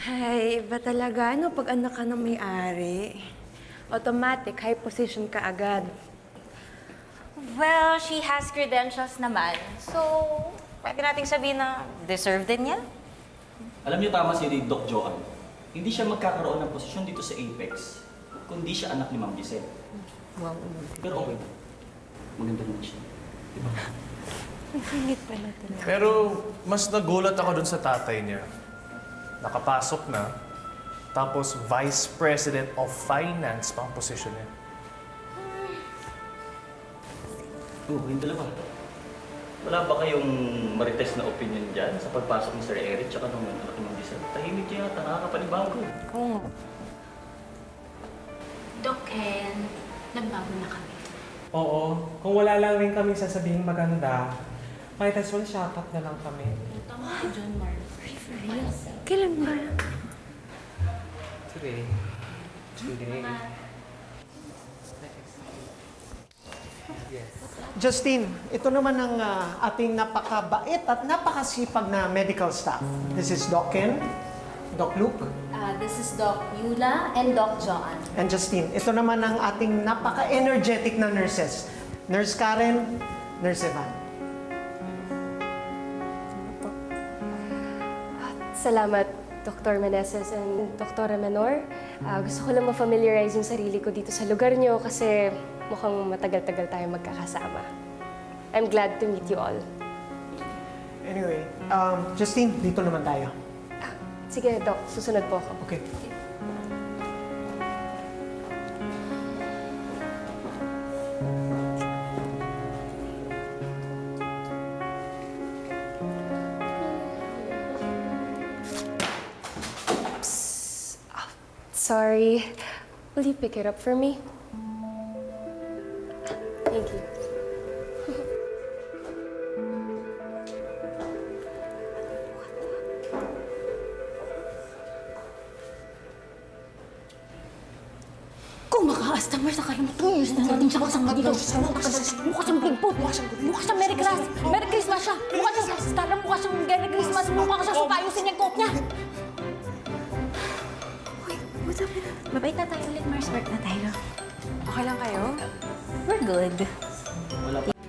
Ay, iba talaga. Ano pag anak ka ng may-ari? Automatic, high position ka agad. Well, she has credentials naman. So, pwede nating sabihin na deserve din niya. Alam niyo tama si Doc Joan. Hindi siya magkakaroon ng posisyon dito sa Apex, kundi siya anak ni Ma'am Giselle. Wow. Pero okay. Maganda naman siya. Di ba? Singit pala talaga. Pero mas nagulat ako dun sa tatay niya. Nakapasok na, tapos Vice President of Finance pang posisyon niya. Oo, yung dalawa. Wala ba kayong marites na opinion dyan sa pagpasok ni Sir Eric tsaka nung anak Ma'am Giselle? Tahimik niya yata, nakakapanibago. Oo nga. Doc Ken, nagbago na kami. Oo, kung wala lang rin kami sasabihin maganda, might as well shut up na lang kami. Tama ka dyan, Mark. Kailan ba? Today. Today. Yes. Justine, ito naman ang ah, ating napakabait at napakasipag na medical staff. This is Doc Ken, Doc Luke, Uh, this is Doc Yula and Doc Joan. and Justine. Ito naman ang ating napaka-energetic na nurses. Nurse Karen, Nurse Evan. Salamat, Dr. Meneses and Dr. Menor. Ah, gusto ko lang ma-familiarize yung sarili ko dito sa lugar nyo kasi mukhang matagal-tagal tayo magkakasama. I'm glad to meet you all. Anyway, um, Justine, dito naman tayo. Sige, Doc, susunod po ako. Okay. Sorry. Will you pick it up for me? Thank you. Kung maka-customer sa kayo, matulog na natin siya kasama dito. Mukha siyang big boot. Mukha siyang Merry Christmas. Merry Christmas siya. Mukha siyang, Stella, mukha siyang Merry Christmas. Mukha siyang supayusin yung coat niya. It's okay na. Mabait na tayo ulit, Mars. Work na tayo. Okay lang kayo? We're good. Wala pa.